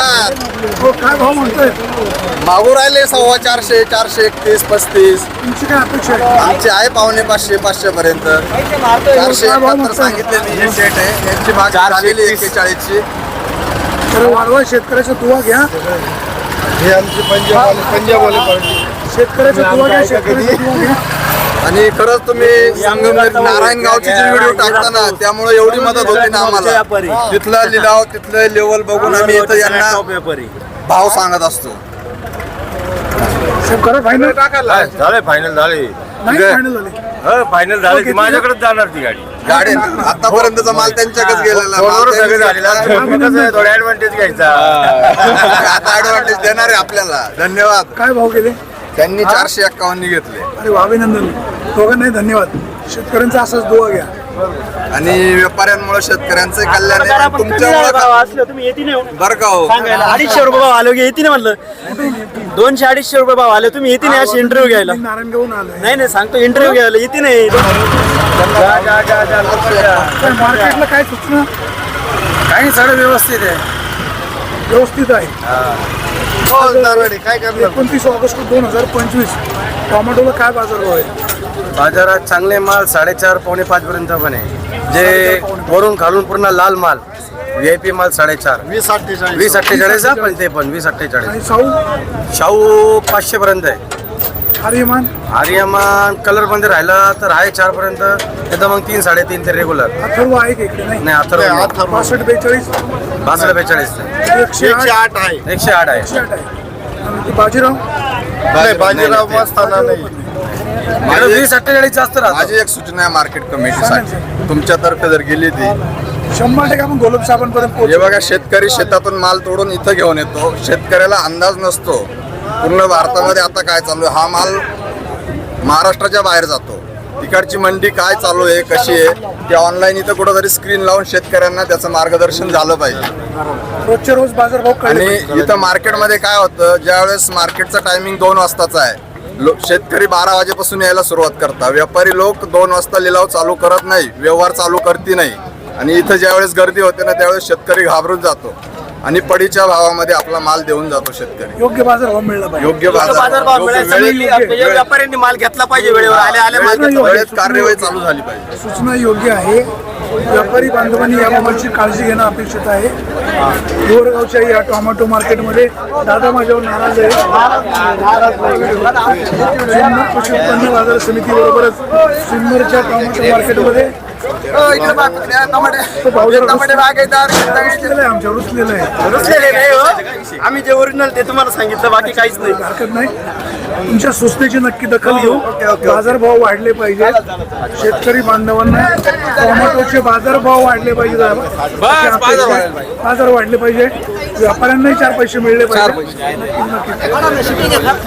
नमस्कार हो काय भाव म्हणतोय मागू राहिले सव्वा चारशे चारशे एकतीस पस्तीस. तुमची काय अपेक्षा आहे? आमचे आहे पावणे पाचशे पाचशे पर्यंत. चारशे एकाहत्तर सांगितले मी हे सेट आहे. यांची माग झालेली एक्केचाळीसची. तर वाढवा शेतकऱ्याचा दुवा घ्या. हे आमचे पंजाब पंजाबवाले पार्टी. शेतकऱ्याचा दुवा घ्या शेतकऱ्याचा दुवा घ्या. आणि खरंच तुम्ही संगमनेर नारायणगावची जी व्हिडिओ टाकता ना त्यामुळे एवढी मदत होती ना आम्हाला. तिथला लिलाव तिथलं लेवल बघून आम्ही इथं यांना भाव सांगत असतो. फायनल झाले? फायनल झाले. फायनल झाले. हो फायनल झाले. ती माझ्याकडेच जाणार ती गाडी. गाडी आतापर्यंतचा माल त्यांच्याकडेच गेलेला. थोडा ऍडव्हान्टेज घ्यायचा. आता ऍडव्हान्टेज देणार आहे आपल्याला. धन्यवाद. काय भाव गेले? त्यांनी चारशे एक्कावन्न घेतले. अरे वा, अभिनंदन. दोघांनाही धन्यवाद. शेतकऱ्यांचा असाच दुवा घ्या. आणि व्यापाऱ्यांमुळे शेतकऱ्यांचे कल्याण आहे. आणि तुमच्यामुळे असलं तुम्ही येते नाही बरं का हो. सांगायला. अडीचशे रुपये भाव आलो येते नाही म्हणलं. दोनशे अडीचशे रुपये भाव आले तुम्ही येते नाही अशी इंटरव्ह्यू घ्यायला. मी नारायणगावून आलोय. नाही नाही सांगतो इंटरव्ह्यू घ्यायला. येते नाही. मार्केटला काय सूचना? काही सगळं व्यवस्थित आहे. व्यवस्थित आहे. काय करणार एकोणतीस ऑगस्ट दोन हजार पंचवीस. टोमॅटोला काय बाजारभाव आहे? बाजारात चांगले माल साडेचार पावणे पाच पर्यंत पण आहे. जे वरून खालून पूर्ण लाल माल व्ही आय पी माल साडेचार. वीस अठ्ठेचाळीस. वीस अठ्ठेचाळीस पण ते पण वीस अठ्ठेचाळीस. आणि साऊ शाहू पाचशे पर्यंत आहे. आर्यमान? आर्यमान कलरमध्ये राहिला तर आहे चार पर्यंत तर मग तीन साडेतीन ते रेग्युलर अथर्व आहे का इकडे? नाही नाही अथर्व पासष्ट बेचाळीस? बासष्ट बेचाळीस. एकशे एकशे आठ आठ आहे. एकशे आठ आहे. आठ आहे. आणि ते बाजीराव? नाही बाजीराव मस्त आला नाही. मॅडम वीस अठ्ठेचाळीस जास्त राहतो माझी एक सूचना आहे मार्केट कमिटीसाठी तुमच्यातर्फे जर गेली ती. शंभर टक्के आपण गोलब साहेबांपर्यंत हे पोहोचू बघा शेतकरी शेतातून माल तोडून इथं घेऊन येतो. शेतकऱ्याला अंदाज नसतो. पूर्ण भारतामध्ये आता काय चालू आहे? हा माल महाराष्ट्राच्या बाहेर जातो. तिकडची मंडी काय चालू आहे कशी आहे ते ऑनलाईन इथं कुठंतरी स्क्रीन लावून शेतकऱ्यांना त्याचं मार्गदर्शन झालं पाहिजे. रोजच्या रोज बाजारभाव आणि इथं मार्केटमध्ये काय होतं ज्यावेळेस मार्केटचा टायमिंग दोन वाजताचा आहे लो शेतकरी बारा वाजेपासून यायला सुरुवात करतात. व्यापारी लोक दोन वाजता लिलाव चालू करत नाही व्यवहार चालू करती नाही. आणि इथं ज्यावेळेस गर्दी होते ना त्यावेळेस शेतकरी घाबरून जातो. आणि पडीच्या भावामध्ये आपला माल देऊन जातो शेतकरी. योग्य बाजारभाव मिळला पाहिजे. योग्य बाजार बाजारभाव. योग्य मिळायचा वेळेत- नाही. म्हणजे व्यापाऱ्यांनी माल घेतला पाहिजे वेळेवर आले आले माल घेतला वेळेत- वेळेत कार्यवाही चालू झाली पाहिजे. सूचना योग्य आहे. व्यापारी बांधवांनी याबाबतची काळजी घेणं अपेक्षित आहे. गोरगावच्या या टोमॅटो मार्केटमध्ये दादा माझ्यावर नाराज आहे. सिन्नर कृषी उत्पन्न बाजार समिती बरोबरच सिन्नरच्या टोमॅटो मार्केटमध्ये आहे आमच्या रुसलेलं आहे रुसलेले नाही हो. आम्ही जे ओरिजिनल ते तुम्हाला सांगितलं बाकी काहीच नाही. हरकत नाही. तुमच्या सूचनेची नक्की दखल घेऊ. बाजारभाव वाढले पाहिजे. शेतकरी बांधवांना टोमॅटोचे बाजारभाव वाढले पाहिजे. बाजार वाढले पाहिजे. व्यापाऱ्यांनाही चार पैसे मिळले पाहिजे.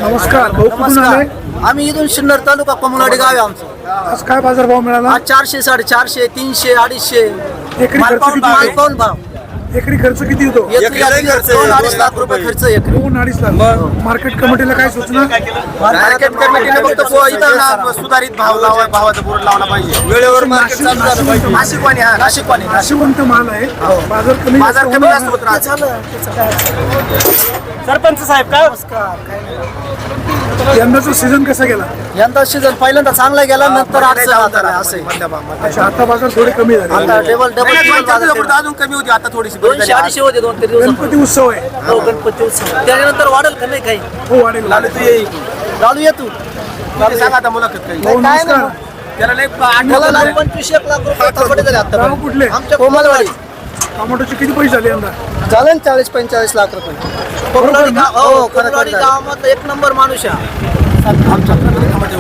नमस्कार. भाऊ कुठून आले आम्ही इथून सिन्नर तालुका कमलवाडी गाव आहे आमचं. आज काय बाजारभाव मिळाला? आज चारशे साडेचारशे तीनशे अडीचशे. एकरी खर्च किती भाव आहे? पाहून भाव. एकरी खर्च किती येतो एकरी खर्च दोन अडीच लाख रुपये खर्च एकरी. दोन अडीच लाख. मार्केट कमिटीला काय सूचना? मार्केट कमिटीने फक्त इथं ना सुधारित भाव लावा भावाचा बोर्ड लावला पाहिजे. वेळेवर मार्केट चालू झालं पाहिजे. नाशिकवाणी हा नाशिकवाणी. नाशिवंत माल आहे. बाजार कमी हो. बाजार जास्त कमी होणार. जास्त. होत राहते. सरपंच साहेब काय? यंदाचा सीझन कसा गेला? यंदा सीझन पहिल्यांदा चांगला गेला नंतर असं अच्छा. आता बाजार थोडे कमी झाले. आता डबल डबल अजून कमी होती आता थोडीशी दोनशे अडीचशे होते दोन तरी दिवस गणपती उत्सव आहे. हो गणपती उत्सव. त्याच्यानंतर वाढेल का नाही काही? हो वाढेल चालू ये तू. सांगा आता मुलाखत काही. नमस्कार. त्याला नाही पंचवीस एक लाख रुपये झाले आता. कुठले? आमच्या कोमलवाडी. टोमॅटोचे किती पैसे झाले यंदा? झालं चाळीस पंचेचाळीस लाख रुपये. गाव हो गावामधला एक नंबर माणूस आहे.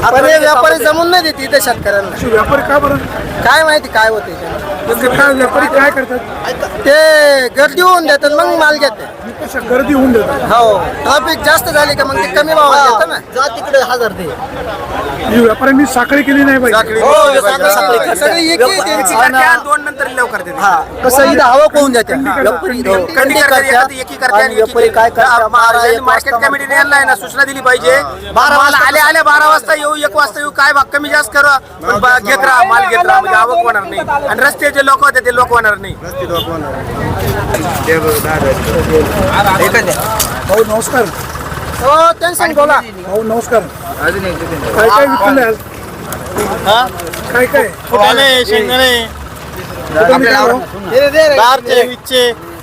आपण हे व्यापारी जमून नाही देते इथे शेतकऱ्यांना. असे व्यापारी का बरं? काय माहिती काय होते काय व्यापारी काय करतात? ते गर्दी होऊन देतात मग माल घेते. कशा गर्दी होऊन देतात? हो. ट्रॅफिक जास्त झाली का मग ते कमी भावात देतात ना. जा तिकडे हजार दे. व्यापाऱ्यांनी साखळी केली नाही पाहिजे. हो साखळी सगळे एक एक- एक- एक- करत्या, दोन नंतर लिलाव करते ते. हा कसं इथं हवा कोण जाते व्यापारी कंडी करतात, आणि व्यापारी काय करतात. बारा एक मार्केट वाजता. कमिटीने यांना आहे ना सूचना दिली पाहिजे. बारा वाजता आले आले बारा वाजता येऊ एक वाजता येऊ काय भाग कमी जास्त करा. पण बा- घेत राहा माल घेत राहा. म्हणजे आवक होणार नाही आणि रस्ते जे लोक होते ते लोक होणार नाही. भाऊ नमस्कार. हो बोला. भाऊ नमस्कार. काय काय विकलं आज काय काय? फुटाणे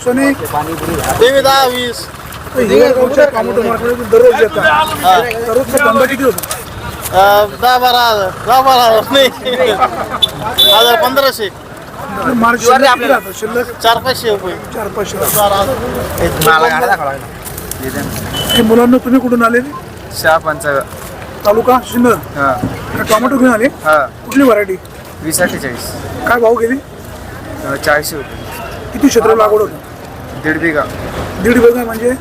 सोनी. तेवी दहा वीस हिवरगावच्या टोमॅटो मार्केटमध्ये दररोज येतात दररोजचा धंदा किती होतो? अं, दहा बारा हजार. दहा बारा हजार नाही. हजार पंधराशे. शिल्लक किती राहतं? शिल्लक? चार पाचशे रुपये. चार पाचशे हे मुलांना तुम्ही कुठून आले? पंचावन्न तालुका सिन्नर हा. टोमॅटो घेऊन आले? हा. कुठली व्हरायटी? वीस अठ्ठेचाळीस काय भाव गेली? चाळीसशे रुपये. किती क्षेत्र लागवड होतं? दीड बिघा. दीड बिघा म्हणजे?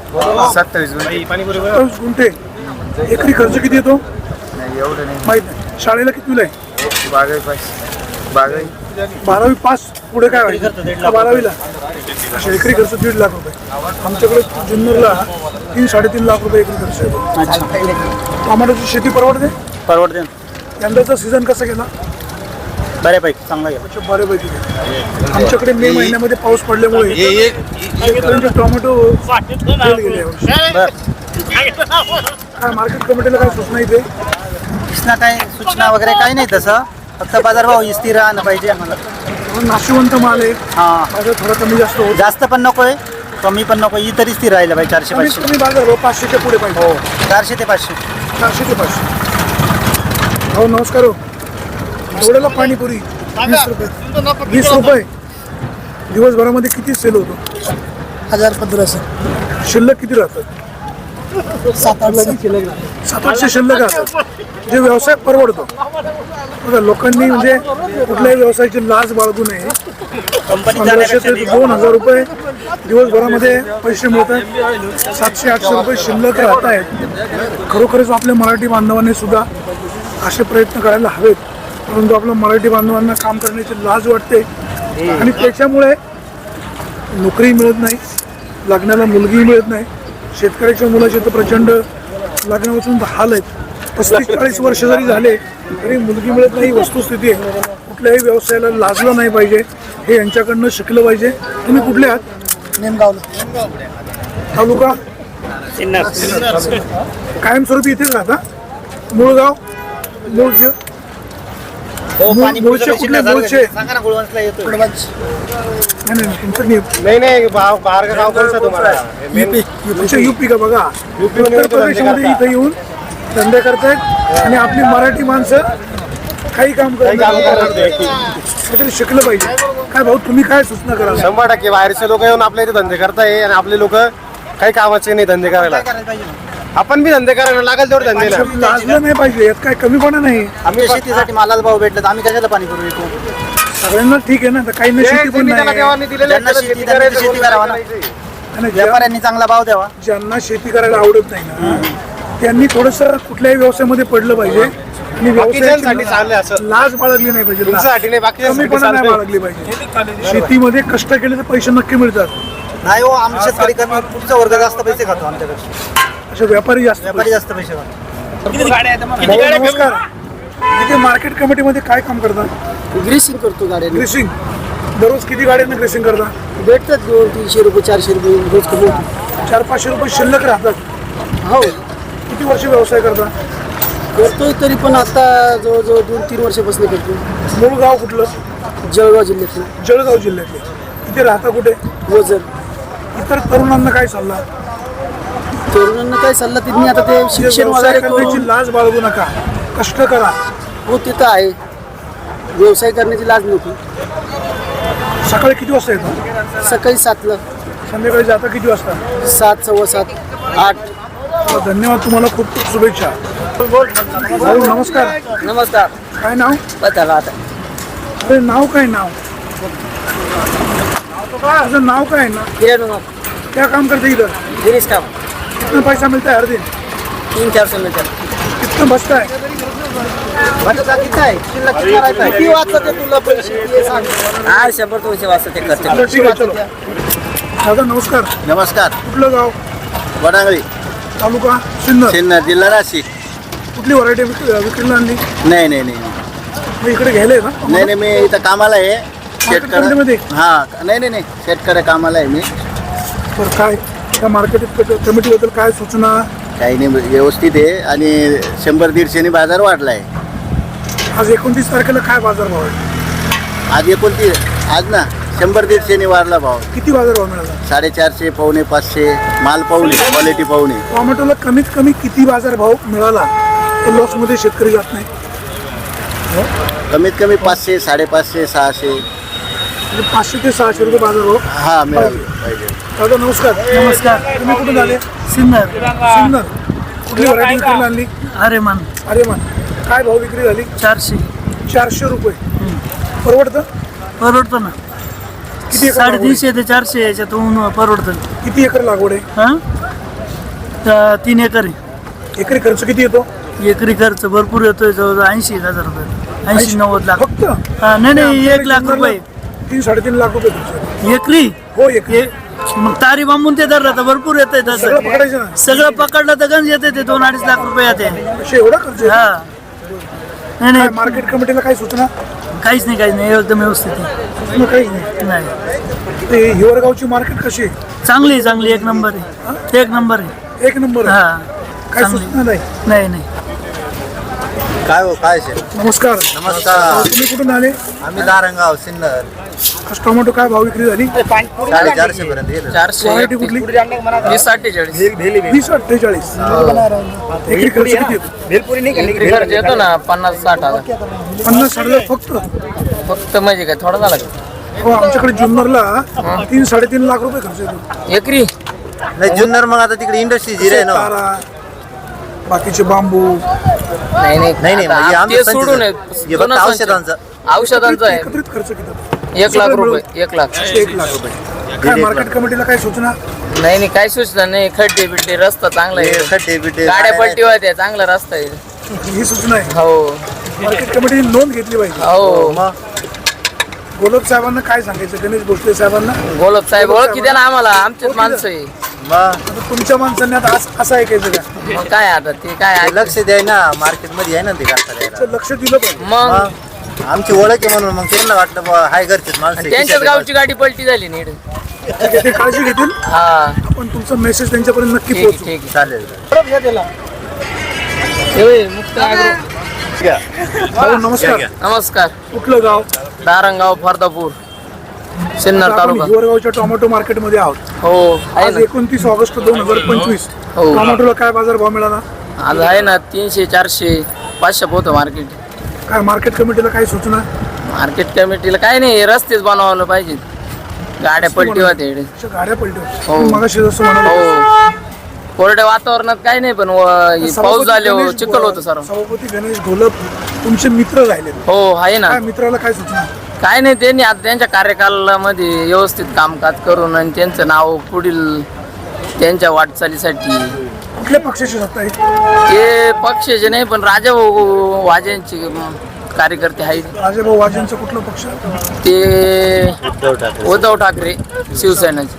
सत्तावीस गुंठे. गुंठे. एकरी खर्च किती येतो? नाही एवढं नाही. माहीत नाही. शाळेला कितीला आहे? बागाई पाचशे बागाई बारावी पास पुढे काय व्हायचं बारावीला. अशा एकरी खर्च दीड लाख रुपये. आमच्याकडे जुन्नरला तीन साडेतीन लाख रुपये एकरी खर्च येतो. टोमॅटोची शेती परवडते? परवडते. यंदाचा सीझन कसा गेला? बऱ्यापैकी चांगला गेला. अच्छा, बऱ्यापैकी आमच्याकडे मे महिन्यामध्ये पाऊस पडल्यामुळे शेतकऱ्यांचे टोमॅटो गेले. काय मार्केट कमिटीला काय सूचना इथे? सूचना काय सूचना वगैरे काही नाही तसं. फक्त बाजारभाव स्थिर राहणं पाहिजे आम्हाला. नाशिवंत माल आहे. हां. माझं थोडा कमी जास्त होत. जास्त पण नकोय कमी पण नको ही तरी स्थिर राहिलं पाहिजे चारशे कमीत पाचशे. कमी बाजार भाव पाचशेच्या पुढे पाहिजे. हो चारशे ते पाचशे. चारशे ते पाचशे. हो नमस्कार हो. एवढ्याला पाणीपुरी वीस रुपये. वीस रुपये. दिवसभरामध्ये किती सेल होतो? हजार पंधराशे. शिल्लक किती राहतात? सात आठ सात आठशे. शिल्लक. राहतात जे व्यवसाय परवडतो. बघा लोकांनी म्हणजे कुठल्याही व्यवसायाची लाज बाळगू नये. दोन हजार रुपये दिवसभरामध्ये पैसे मिळतात. सातशे आठशे रुपये शिल्लक राहत आहेत. खरोखरच आपल्या मराठी बांधवांनी सुद्धा असे प्रयत्न करायला हवेत. परंतु आपल्या मराठी बांधवांना काम करण्याची लाज वाटते. आणि त्याच्यामुळे नोकरी मिळत नाही. लग्नाला मुलगी मिळत नाही. शेतकऱ्याच्या मुलाचे तर प्रचंड लग्नापासून हाल आहेत. पस्तीस चाळीस वर्ष जरी झाले तरी मुलगी मिळत नाही ही वस्तुस्थिती आहे. कुठल्याही व्यवसायाला लाजलं नाही पाहिजे. हे यांच्याकडनं शिकलं पाहिजे. तुम्ही कुठले आहात? नेमगावला. तालुका? कायमस्वरूपी इथेच राहता? मुळगाव मूळचे मूळ- मूळचे कुठले मूळचे सांगा ना गुळवंशला येतो नाही नाही तुमचं नाही. नाही नाही भाव बाहेर का गाव कोणचं तुम्हाला? युपी तुमचं युपी. का बघा? उत्तर प्रदेशमध्ये इथं येऊन धंदे करतायत आणि आपली मराठी माणसं काही काम. काहीतरी शिकलं पाहिजे. काय भाऊ तुम्ही काय सूचना कराल? शंभर टक्के बाहेरचे लोक येऊन आपल्या इथे धंदे करताय आणि आपले लोक काही कामाचे नाही धंदे करायला. आपण बी धंदे करायला लागेल तेवढे धंदे लाजलं नाही पाहिजे यात काय कमीपणा नाही. आमच्या शेतीसाठी मालाला भाव भेटला तर आम्ही कशाला पाणी करू विकू? सगळ्यांना ठीक आहे ना तर काही शेती पण नाही. देवानी दिलेलं ज्यांना आहे, शेती शेती त्यांनी करायचं, शेती करावा ना. आणि ज्या- व्यापाऱ्यांनी चांगला भाव द्यावा. ज्यांना शेती करायला आवडत नाही ना त्यांनी थोडस कुठल्याही व्यवसायामध्ये पडलं पाहिजे. आणि बाकीच्यांसाठी चाललंय व्यवसायाची असं. लाज बाळगली नाही पाहिजे लाज. तुमच्यासाठी नाही, बाकीच्यांसाठी कमीपणा नाही चालतंय. बाळगली पाहिजे. शेतीमध्ये कष्ट केले तर पैसे नक्की मिळतात. नाही हो आम्ही शेतकरी कमी पुढचा वर्ग जास्त पैसे खातो आमच्याकडे. असे व्यापारी जास्त व्यापारी जास्त पैसे भाऊ, नमस्कार. इथे मार्केट कमिटीमध्ये काय काम करतात ग्रीसिंग करतो गाड्या ग्रेसिंग दररोज किती गाड्यांना ग्रेसिंग करता? भेटतात दोन तीनशे रुपये चारशे रुपये रोज कमी चार पाचशे रुपये शिल्लक राहतात. हो. किती वर्ष व्यवसाय करता? करतोय तरी पण आता जवळजवळ दोन तीन वर्षापासून करतो मूळ गाव कुठलं? जळगाव जिल्ह्यातलं. जळगाव जिल्ह्यातले. इथे राहता कुठे? वजन. इतर तरुणांना काय सल्ला? तरुणांना काय सल्ला त्यांनी आता ते शिक्षण व्यवसाय वगैरे करण्याची करून लाज बाळगू नका. कष्ट करा. हो तिथं आहे. व्यवसाय करण्याची लाज नको. सकाळी किती वाजता येतो? सकाळी सातला. संध्याकाळी जाता किती वाजता? सात सव्वा सात आठ. धन्यवाद तुम्हाला. खूप खूप शुभेच्छा. भाऊ नमस्कार. नमस्कार. काय नाव? बताला आता अरे नाव काय नाव? तुझं नाव काय आहे ना? किरण क्या काम करते इधर गिरीश काम. कितना पैसा मिलता है हर दिन? तीन चार सौ मीटर। कितना बचता है? किती तुला पैसे ते सांग. हा? शंभर दोनशे वाजता करते ठीक आहे चलो। दादा नमस्कार। नमस्कार। कुठलं गाव? वडांगळी। तालुका? सिन्नर। सिन्नर जिल्हा नाशिक। कुठली व्हरायटी विक्रीला आणली? नाही नाही नाही मग इकडे घ्यायला आहे ना? नाही नाही मी इथं कामाला आहे? शेतकरी हा नाही नाही नाही. शेतकरी कामाला आहे मी. तर काय? त्या मार्केट कमिटीबद्दल काय सूचना? काही नाही व्यवस्थित आहे आणि शंभर दीडशेने बाजार वाढला आहे आज एकोणतीस तारखेला काय बाजारभाव आहे? आज एकोणती आज ना शंभर दीडशेने वाढला भाव. किती बाजारभाव मिळाला? साडेचारशे पावणे पाचशे माल पाहुणे क्वालिटी पाहुणे टोमॅटोला कमीत कमी किती बाजारभाव मिळाला तर लॉसमध्ये शेतकरी जात नाही. कमीत कमी पाचशे साडेपाचशे सहाशे. म्हणजे पाचशे ते सहाशे रुपये बाजारभाव हा मिळाले. दादा नमस्कार. नमस्कार. तुम्ही कुठून आले? सिन्नर. सिन्नर. कुठली व्हरायटी आणली अरे मान अरे मन काय भाव विक्री झाली? चारशे. चारशे रुपये. परवडतं? परवडतं ना. किती एकर लागवड आहे? साडेतीनशे ते चारशे याच्यातून परवडतं. किती एकर लागवड आहे? हां? तर तीन एकर आहे. एकरी खर्च किती येतो? एकरी खर्च भरपूर येतोय जवळजवळ ऐंशी एक हजार रुपये. ऐंशी नव्वद लाख. फक्त? हा नाही नाही एक लाख रुपये. तीन साडेतीन लाख रुपये खर्च. एकरी? हो एकरी. ए- मग तारी बांबून ते धरलं तर भरपूर येत सगळं तसं पकडायचं ना? सगळं पकडलं तर गंज येते ते दोन अडीच लाख रुपये येते. असे एवढा खर्च? हा. नाही काय नाही मार्केट कमिटीला काय सूचना? काहीच नाही काहीच नाही. एकदम व्यवस्थित आहे. सूचना काहीच नाही. नाही. ते हिवरगावची मार्केट कशी आहे? चांगली आहे, चांगली. एक नंबर आहे. एक नंबर आहे. एक नंबर आहे. हा. काय चांगली. सूचना नाही? नाही नाही. काय हो काय नमस्कार. नमस्कार. तुम्ही कुठून आले? आम्ही दारंगाव सिन्नर. आज टोमॅटो काय भाव विक्री झाली? साडेचारशे पर्यंत गेलो. व्हरायटी कुठली? वीस अठ्ठेचाळीस. वीस अठ्ठेचाळीस. एकरी खर्च किती येतो? खर्च येतो ना पन्नास साठ हजार. पन्नास साठ हजार फक्त? फक्त म्हणजे काय थोडा झाला का? हो आमच्याकडे जुन्नरला तीन साडेतीन लाख रुपये खर्च येतो. एकरी? नाही जुन्नर मग आता तिकडे इंडस्ट्री जिरे आहे ना? तारा बाकीचे बांबू. नाही नाही. नाही नाही म्हणजे आमचं ते सोडून. हे फक्त. औषधांचं. औषधांचं आहे. एकत्रित खर्च किती? एक लाख रुपये एक लाख. एक लाख रुपये. काय मार्केट कमिटीला काय सूचना? नाही नाही काय सूचना नाही. खड्डे बिड्डे रस्ता चांगला हे आहे खड्डे बिड्डे गाड्या पट्टी होत्या चांगला रस्ता आहे. ही सूचना आहे. हो. मार्केट कमिटीने नोंद घेतली पाहिजे. हो. गोलप साहेबांना काय सांगायचं? गणेश भोसले साहेबांना? गोलब साहेब ओळखी द्या ना आम्हाला. आमचेच माणसं आहे. मग आता तुमच्या माणसांनी आता असं- असं ऐकायचं का मग काय आता ते काय ते आहे? लक्ष द्याय ना मार्केटमध्ये आहे ना ते. तर लक्ष दिलं पाहिजे. मग? मग आमची ओळख आहे म्हणून मग त्यांना वाटलं बुवा हाय घरचेच माणसं आहे, त्यांच्याच गावची गाडी पलटी झाली नीट ठीक आहे, ते काळजी घेतील. हा. आपण तुमचा मेसेज त्यांच्यापर्यंत नक्की ठीक आहे, पोहोचू ठीक आहे. चालेल. होय, मुक्त आग्रह. भाऊ नमस्कार. नमस्कार. कुठलं गाव? दारंगाव फरदापूर. सिन्नर आपण तालुका. टोमॅटो मार्केटमध्ये आहोत. हो आहे आज ना. एकोणतीस ऑगस्ट दोन हजार पंचवीस. हो. टोमॅटोला काय बाजार भाव मिळाला? आज आहे ना तीनशे चारशे पाचशे पोतं मार्केट. काय मार्केट कमिटीला काय सूचना? मार्केट कमिटीला काय नाही रस्तेच बनवायला पाहिजे. गाड्या पलटी इकडे. अशा गाड्या हो. मगाशी जसं म्हणाले. हो. कोरड्या वातावरणात काय नाही पण व- हे पाऊस झाले हो गणेश चिखल होतं सर सभापती गणेश घोलप तुमचे मित्र राहिले. हो आहे ना. काय मित्राला काय सूचना? काय नाही त्यांनी आता त्यांच्या कार्यकालामध्ये व्यवस्थित कामकाज करून आणि त्यांचं नाव पुढील त्यांच्या वाटचालीसाठी कुठल्या पक्षाची सत्ता आहे ते पक्षाचे नाही पण राजा भाऊ वाजेंचे कार्यकर्ते आहेत. राजेभाऊ वाजेंचा कुठला पक्ष? ते उद्धव ठाकरे. उद्धव ठाकरे शिवसेनेचे.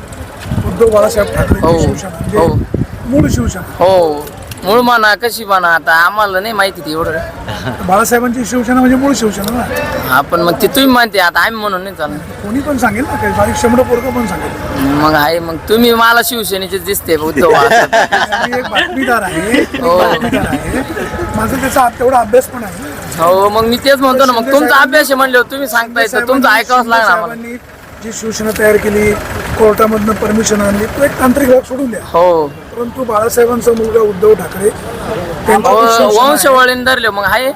उद्धव बाळासाहेब ठाकरे हो. शिवसेना. हो. म्हणजे मूळ शिवसेना. हो. मूळ म्हणा कशी म्हणा आता आम्हाला नाही माहिती ते एवढं. बाळासाहेबांची शिवसेना म्हणजे मूळ शिवसेना ना? आपण मग ते तुम्ही म्हणते आता आम्ही म्हणून नाही चालणार. कोणी पण सांगेल ना काही बारीक शंभर पोरग पण सांगेल. मग आहे मग तुम्ही मला शिवसेनेचे दिसते उद्धव बाळासाहेब. मी एक बातमीदार आहे एक हो. बातमीदार आहे. माझा त्याचा तेवढा अभ्यास पण आहे. हो मग मी तेच म्हणतो ना मग तुमचा अभ्यास आहे म्हणल्यावर तुम्ही सांगताय तर तुमचं ऐकावंच लागणार आम्हाला. साहेबांनी जी शिवसेना तयार केली कोर्टामधनं परमिशन आणली तो एक तांत्रिक भाग सोडून द्या. हो. परंतु बाळासाहेबांचा मुलगा उद्धव ठाकरे आहे, वंशवळीने धरले मग आहे.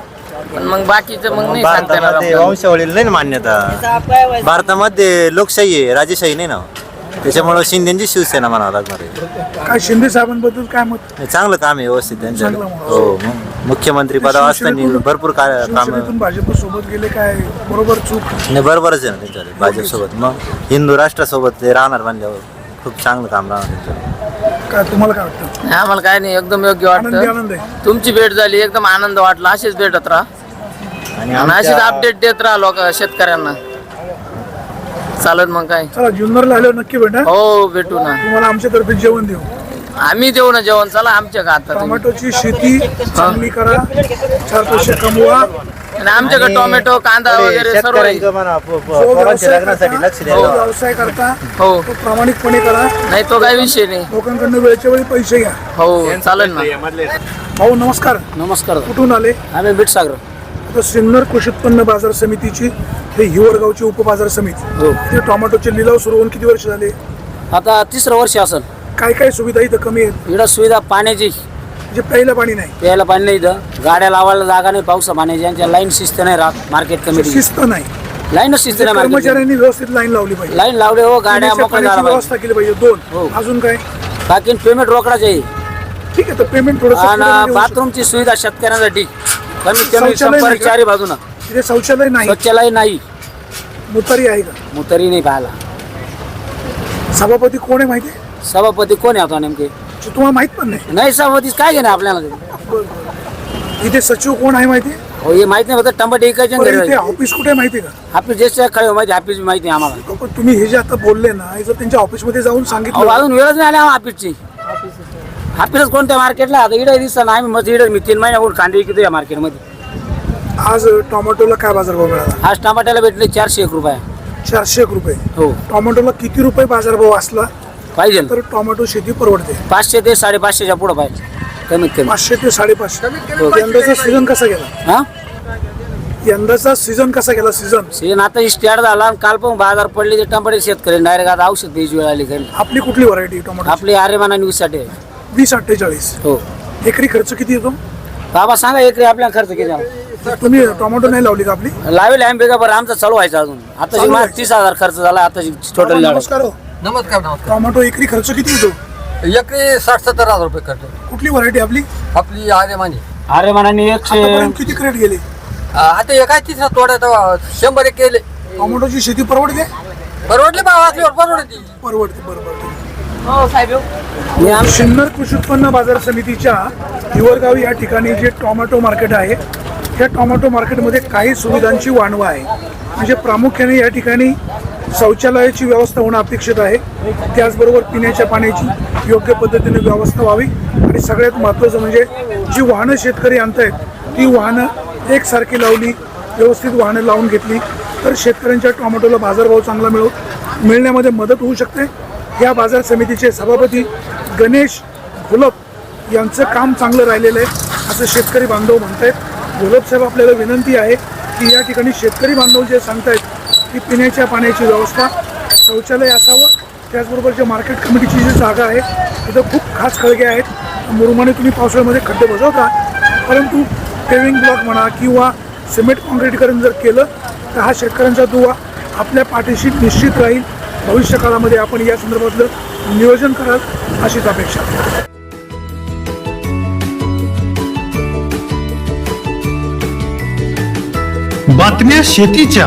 पण मग बाकीचं मग नाही सांगता येणार भारतामध्ये आपल्याला. वंशावळीला नाही ना मान्यता. भारतामध्ये लोकशाही आहे राजेशाही नाही ना. त्याच्यामुळं शिंदेची शिवसेना म्हणावं लागणार आहे. काय शिंदे साहेबांबद्दल काय मत? चांगलं काम आहे व्यवस्थित त्यांचं. चांगलं काम. हो मग मुख्यमंत्री पदावर असताना शिवसेनेतून- भरपूर का- काम शिवसेनेतून भाजप सोबत गेले काय? बरोबर चूक? नाही बरोबरच आहे ना त्यांच्यावर भाजपसोबत मग हिंदू राष्ट्रासोबत ते राहणार म्हणल्यावर खूप चांगलं काम राहणार काय तुम्हाला काय वाटतं? नाही, आम्हाला काय नाही एकदम योग्य आनंदी वाटतं. आनंद आहे तुमची भेट झाली एकदम आनंद वाटला असेच भेटत राहा. आणि अशीच अपडेट देत राहा लोक शेतकऱ्यांना. चालत मग काय. चला जुन्नरला आल्यावर नक्की भेटा. हो भेटू ना. तुम्हाला आमच्यातर्फे जेवण देऊ. आम्ही देऊ ना जेवण. चला आमच्या का आता तुम्ही. टोमॅटोची शेती चांगली करा. चार पैसे कमवा. आणि आमच्याकडे टोमॅटो कांदा वगैरे सर्व आहे. शेतकऱ्यांचं म्हणा, प- प- जो पोरांच्या व्यवसाय लग्नासाठी करता, लक्ष जो द्यायला व्यवसाय करता हो. तो प्रामाणिकपणे करा. नाही तो काही विषय नाही. लोकांकडनं वेळच्या वेळी पैसे घ्या. हो चालेल ना. भाऊ नमस्कार. नमस्कार. कुठून आले? आम्ही बीटसागर आता सिन्नर कृषी उत्पन्न बाजार समितीची हे हिवरगावची उपबाजार समिती. हो. ते टोमॅटोचे लिलाव सुरू होऊन किती वर्ष झाले? आता तिसरं वर्ष असेल. काय काय सुविधा इथं कमी आहेत? इकडं सुविधा पाण्याची म्हणजे प्यायला पाणी नाही. प्यायला पाणी नाही इथं. गाड्या लावायला जागा नाही पावसा पाण्याची. यांच्या लाईन शिस्त नाही राहत मार्केट कमिटी शिस्त नाही. लाईनच शिस्त नाही मार्केट कर्मचाऱ्यांनी व्यवस्थित लाईन लावली पाहिजे. लाईन लावले हो गाड्या पिण्याच्या मोकळ्या पाण्याची झाला पाहिजे व्यवस्था केली पाहिजे. दोन. हो. अजून काय? बाकी पेमेंट रोकडाच आहे. ठीक आहे तर पेमेंट आणि बाथरूमची सुविधा शेतकऱ्यांसाठी. कमीत कमी शौचालय नाही का? चारी बाजूना. तिथे शौचालय नाही. स्वच्छालय नाही. मुतारी आहे का? मुतरी नाही पाहायला. सभापती कोण आहे माहिती आहे? सभापती कोण आहे आता नेमके? तुम्हाला माहीत पण नाही. नाही सभापती काय घेणार आपल्याला? इथे सचिव कोण आहे माहिती? आहे हो हे माहीत नाही फक्त टमाटे इकायचे आणि बरं, घरी इथे ऑफिस कुठे आहे माहिती आहे का? ऑफिस जे खळे माहिती ऑफिस माहिती आहे आम्हाला. पण तुम्ही हे जे आता बोलले ना हे जर त्यांच्या ऑफिसमध्ये जाऊन अहो सांगितलं अजून वेळच नाही आला ऑफिसची ऑफिसच कोणत्या मार्केटला आता इकडे दिसतं ना आम्ही मग इकडे मी तीन महिन्याकडून कांदे विकतो या मार्केटमध्ये आज टोमॅटोला काय बाजारभाव मिळाला? आज टमाट्याला भेटले चारशे एक रुपये. चारशे एक रुपये. हो. टोमॅटोला किती रुपये बाजारभाव असला? पाहिजे तर टोमॅटो शेती परवडते. पाचशे ते साडेपाचशेच्या पुढं पाहिजे. कमीत कमी. पाचशे ते साडेपाचशे. यंदाचा सीझन कसा गेला? हा? यंदाचा सीझन कसा गेला सीझन सीजन आता स्टार्ट झाला आणि काल पण बाजार पडले ते टमाटे शेतकरी. डायरेक्ट आता औषध द्यायची वेळ आली घरी. आपली कुठली व्हरायटी टोमॅटो? आपली आर्यमाना न्यूजसाठी आहे. वीस अठ्ठेचाळीस. हो. एकरी खर्च किती येतो? बाबा सांगा एकरी आपला खर्च किती आहे? तुम्ही टोमॅटो नाही लावली का आपली? लावेल आम्ही बेगा बरं आमचा चालू व्हायचा अजून. आता. तीस हजार खर्च झाला आता टोटल नमस्कार हो. नमस्कार नमस्कार. टोमॅटो एकरी खर्च किती येतो एकरी साठ सत्तर हजार रुपये करतो कुठली व्हरायटी आपली? आपली आर्यमानी. आर्यमानाने एकशे आतापर्यंत किती क्रेट गेले? आता एका तिसरा तोड्यात शंभर एक केले. टोमॅटोची शेती परवडते? परवडले बा वाचल्यावर परवडते. परवडते बरोबर. मी आम- सिन्नर कृषी उत्पन्न बाजार समितीच्या हिवरगाव या ठिकाणी जे टोमॅटो मार्केट आहे त्या टोमॅटो मार्केटमध्ये काही सुविधांची वाणवा आहे. म्हणजे प्रामुख्याने या ठिकाणी शौचालयाची व्यवस्था होणं अपेक्षित आहे. त्याचबरोबर पिण्याच्या पाण्याची योग्य पद्धतीने व्यवस्था व्हावी. आणि सगळ्यात महत्त्वाचं म्हणजे जी वाहनं शेतकरी आणत आहेत ती वाहनं एकसारखी लावली व्यवस्थित वाहनं लावून घेतली तर शेतकऱ्यांच्या टोमॅटोला बाजारभाव चांगला मिळव मिळण्यामध्ये मदत होऊ शकते. या बाजार समितीचे सभापती गणेश घोलप यांचं काम चांगलं राहिलेलं आहे असं शेतकरी बांधव म्हणतायत. घोलप साहेब आपल्याला विनंती आहे की या ठिकाणी शेतकरी बांधव जे सांगतायत की पिण्याच्या पाण्याची व्यवस्था शौचालय असावं. त्याचबरोबर जे मार्केट कमिटीची जी जागा आहे तिथं खूप खास खळगे आहेत. मुरुमाने तुम्ही पावसाळ्यामध्ये खड्डे बसवता परंतु पेविंग ब्लॉक म्हणा किंवा सिमेंट कॉन्क्रीटीकरण जर केलं तर हा शेतकऱ्यांचा दुवा आपल्या पाठीशी निश्चित राहील. भविष्य काळामध्ये आपण या संदर्भातलं नियोजन कराल अशीच अपेक्षा. बातम्या शेतीच्या.